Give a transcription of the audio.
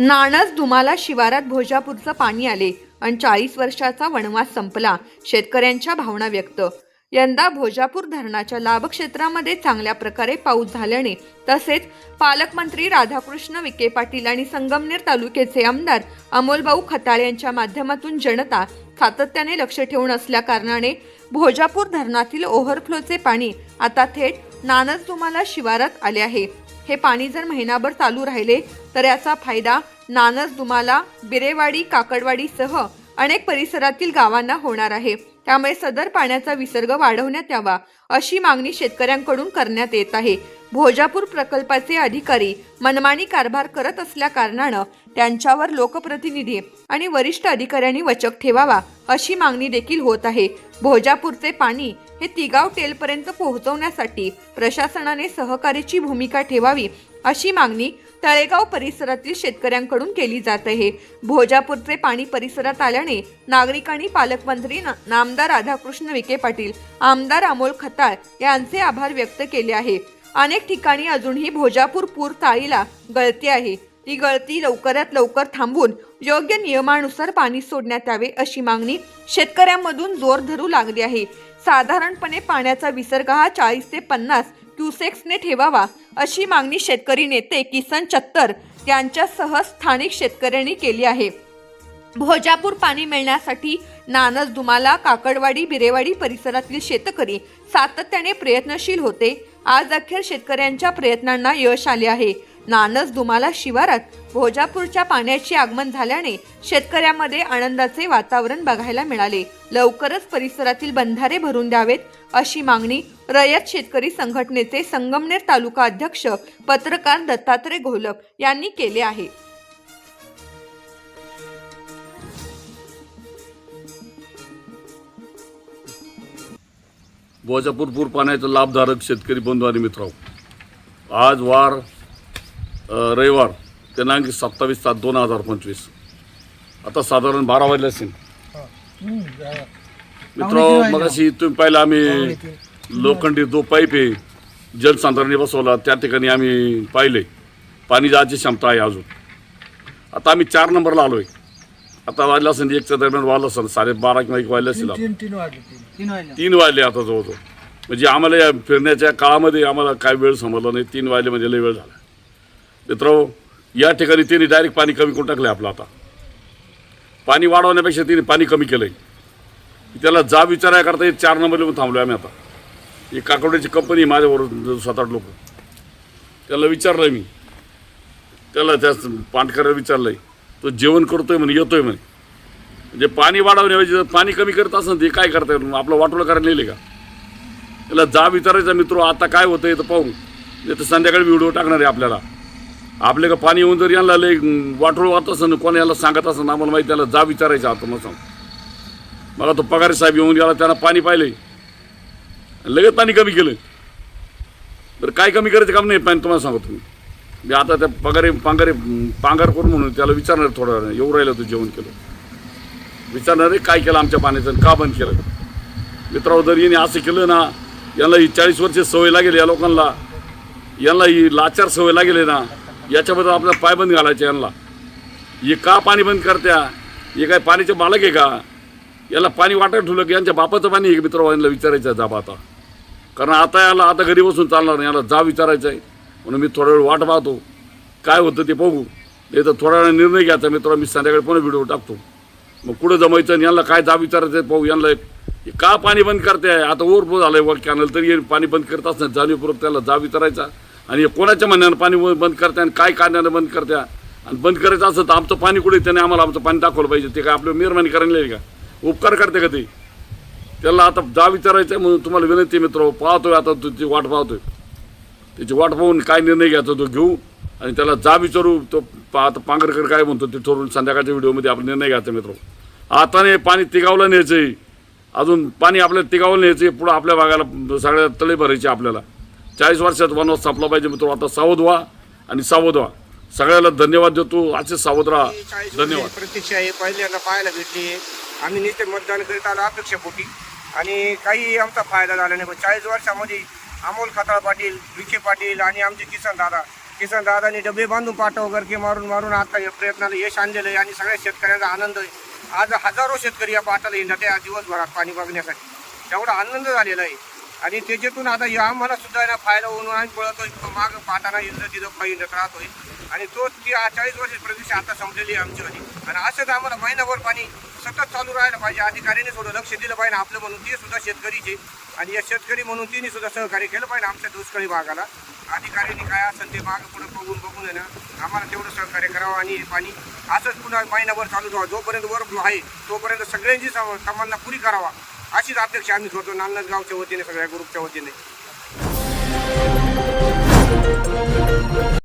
नाणस दुमाला शिवारात भोजापूरचं पाणी आले आणि चाळीस वर्षाचा वनवास संपला शेतकऱ्यांच्या भावना व्यक्त. यंदा भोजापूर धरणाच्या लाभक्षेत्रामध्ये चांगल्या प्रकारे पाऊस झाल्याने तसेच पालकमंत्री राधाकृष्ण विखे पाटील आणि संगमनेर तालुक्याचे आमदार अमोलभाऊ खताळ यांच्या माध्यमातून जनता सातत्याने लक्ष ठेवून असल्या कारणाने भोजापूर धरणातील ओव्हरफ्लोचे पाणी आता थेट नानस तुम्हाला शिवारात आले आहे. हे पाणी जर महिनाभर चालू राहिले तर याचा फायदा नानस दुमाला बिरेवाडी काकडवाडीसह अनेक परिसरातील गावांना होणार आहे. त्यामुळे सदर पाण्याचा विसर्ग वाढवण्यात यावा अशी मागणी शेतकऱ्यांकडून करण्यात येत आहे. भोजापूर प्रकल्पाचे अधिकारी मनमानी कारभार करत असल्या कारणानं त्यांच्यावर लोकप्रतिनिधी आणि वरिष्ठ अधिकाऱ्यांनी वचक ठेवावा अशी मागणी देखील होत आहे. भोजापूरचे पाणी हे तिगाव टेलपर्यंत पोहोचवण्यासाठी प्रशासनाने सहकार्याची भूमिका ठेवावी अशी मागणी तळेगाव परिसरातील शेतकऱ्यांकडून केली जात आहे. भोजापूरचे पाणी परिसरात आल्याने नागरिकांनी पालकमंत्री ना- नामदार राधाकृष्ण विखे पाटील आमदार अमोल खताळ यांचे आभार व्यक्त केले आहे. अनेक ठिकाणी अजूनही भोजापूर पूर ताळीला गळती आहे. ती गळती लवकरात लवकर थांबून योग्य नियमानुसार पाणी सोडण्यात यावे अशी मागणी शेतकऱ्यांमधून जोर धरू लागली आहे. साधारणपणे पाण्याचा विसर्ग हा चाळीस ते पन्नास क्युसेक्सने ठेवावा अशी मागणी शेतकरी नेते किसन चत्तर यांच्यासह स्थानिक शेतकऱ्यांनी केली आहे. भोजापूर पाणी मिळण्यासाठी नानस दुमाला काकडवाडी बिरेवाडी परिसरातील शेतकरी सातत्याने प्रयत्नशील होते. आज अखेर शेतकऱ्यांच्या प्रयत्नांना यश आले आहे. नानस दुमाला शिवारात भोजापूरच्या पाण्याचे आगमन झाल्याने शेतकऱ्यांमध्ये आनंदाचे वातावरण बघायला मिळाले. लवकरच परिसरातील बंधारे भरून द्यावेत अशी मागणी रयत शेतकरी संघटनेचे संगमनेर तालुका अध्यक्ष पत्रकार दत्तात्रय घोलप यांनी केले आहे. भोजापूर पूर पाण्याचा लाभधारक शेतकरी बंधू आणि मित्र आज वार रविवार. दिनांक सत्तावीस सात दोन हजार पंचवीस. आता साधारण बारा वाजले असेल. मित्र मगाशी तुम्ही पाहिलं आम्ही लोखंडी जो पाईप आहे जलसंधारणी बसवला त्या ठिकाणी आम्ही पाहिले. पाणी जायची क्षमता आहे अजून. आता आम्ही चार नंबरला आलोय. आता वाजलं असेल एकच्या दरम्यान वाजलं असेल साडे बारा किंवा एक वाजले असेल तीन वाजले आता जवळजवळ. म्हणजे आम्हाला या फिरण्याच्या काळामध्ये आम्हाला काय वेळ समजला नाही. तीन वाजले म्हणजे लय वेळ झाला. मित्र या ठिकाणी तिने डायरेक्ट पाणी कमी करून टाकलं आपलं आता. पाणी वाढवण्यापेक्षा तिने पाणी कमी केलं आहे त्याला जा विचारायकरता हे चार नंबर पण थांबलो आम्ही आता. ही काकडोची कंपनी माझ्याबरोबर सात आठ लोक. त्याला विचारलं मी. त्याला त्या पांडकरला विचारलंय तो जेवण करतोय म्हणे येतोय म्हणे. म्हणजे पाणी वाढवण्याऐवजी जर पाणी कमी करत असेल ते काय करता येईल आपलं वाटोळं करायला लिहिले का? त्याला जा विचारायचा मित्र आता काय होतं आहे तर पाहू नाही तर संध्याकाळी व्हिडिओ टाकणार आहे आपल्याला. आपले का पाणी येऊन जर यांना लय वाटोळ वाहत असं कोण याला सांगत असं आम्हाला माहिती त्याला जा विचारायचं आता मग सांग मला तो पगारे साहेब येऊन गेला त्याला पाणी पाहिले. लगेच पाणी कमी केलं. बरं काय कमी करायचं काम नाही पाणी तुम्हाला सांगतो तुम्ही मी आता त्या पगारे पांगारे पांगार करून म्हणून त्याला विचारणार थोडा वेळ. येऊ राहिलं तू जेवण केलं. विचारणार काय केलं आमच्या पाण्याचं आणि का बंद केलं? मित्रांनो जर याने असं केलं ना यांना ही चाळीस वर्षे सवय लागेल या लोकांना. यांना ही लाचार सवय लागेल आहे ना याच्याबद्दल आपला पायबंद घालायचे यांना. हे का पाणी बंद करत्या? हे काय पाण्याचे मालक आहे का? याला पाणी वाटत ठेवलं की यांच्या बापाचं पाणी आहे मित्र यांना विचारायचं आहे जाब आता. कारण आता याला आता घरी बसून चालणार नाही याला जा विचारायचं आहे. म्हणून मी थोडा वेळ वाट पाहतो. काय होतं ते बघू. नाही तर थोडा वेळ निर्णय घ्यायचा. मित्र मी संध्याकाळी पुन्हा व्हिडिओ टाकतो. मग कुठं जमायचं आणि यांना काय जा विचारायचं आहे पाहू. यांना हे का पाणी बंद करते आता ओव्हरफ्लो झालं आहे वर कॅनल तरी पाणी बंद करत असणार जाणीवपूर्वक त्याला जा विचारायचा. आणि कोणाच्या म्हणण्यानं पाणी बंद करते आणि काय कारणानं बंद करत्या? आणि बंद करायचं असं तर आमचं पाणी कुठे त्याने आम्हाला आमचं पाणी दाखवलं पाहिजे. ते काय आपलं मेहरबानी करायला नाही का? उपकार करते का ते? त्याला आता जा विचारायचं आहे म्हणून तुम्हाला विनंती मित्र पाहतोय आता तुझी वाट पाहतोय. त्याची वाट पाहून काय निर्णय घ्यायचा तो घेऊ आणि त्याला जा विचारू. तो पा आता पांगरकर काय म्हणतो ते ठरवून संध्याकाळच्या व्हिडिओमध्ये आपण निर्णय घ्यायचा मित्र आता नाही पाणी तिगावला न्यायचं आहे अजून पाणी आपल्याला तिगावलं न्यायचं आहे पुढं आपल्या भागाला सगळ्या तळे भरायचे आपल्याला. चाळीस वर्षात वनवास संपला पाहिजे मित्र आता सावध व्हा आणि सावध व्हा सगळ्याला धन्यवाद देतो असे सावध राहा धन्यवाद. प्रतीक्षा आहे पहिल्यांदा पाहायला भेटली आम्ही नुसते मतदान करीत आलो अपेक्षापोटी आणि काही आमचा फायदा झाला नाही. पण चाळीस वर्षामध्ये अमोल खताळ पाटील विखे पाटील आणि आमचे किसन दादा. किसन दादानी डबे बांधून पाठव गरके मारून मारून आता या प्रयत्नाला यश आणलेलं आहे आणि सगळ्या शेतकऱ्यांचा आनंद आहे. आज हजारो शेतकरी या पाटाला येणार त्या दिवसभरात पाणी बघण्यासाठी. तेवढा आनंद झालेला आहे. आणि त्याच्यातून आता या आम्हाला सुद्धा ना फायदा होऊन आम्ही पळतो माग पाहताना येतं तिथं पाहिजे राहतोय. आणि तो ती चाळीस वर्ष प्रदेश आता संपलेली आहे आमची आणि असंच आम्हाला महिनाभर पाणी सतत चालू राहायला पाहिजे. अधिकाऱ्यांनी थोडं लक्ष दिलं पाहिजे. आपलं म्हणून ते सुद्धा शेतकरीचे. आणि या शेतकरी म्हणून तिने सुद्धा सहकार्य केलं पाहिजे आमच्या दुष्काळी भागाला. अधिकाऱ्यांनी काय असेल ते मागं पुढे बघून बघून आहे ना आम्हाला तेवढं सहकार्य करावं आणि हे पाणी असंच पुन्हा महिनाभर चालू ठेवा. जोपर्यंत वर आहे तोपर्यंत सगळ्यांची सम- पुरी करावा. अशीच अपेक्षा आम्ही करतो नांदनाथ गावच्या वतीने सगळ्या ग्रुपच्या वतीने.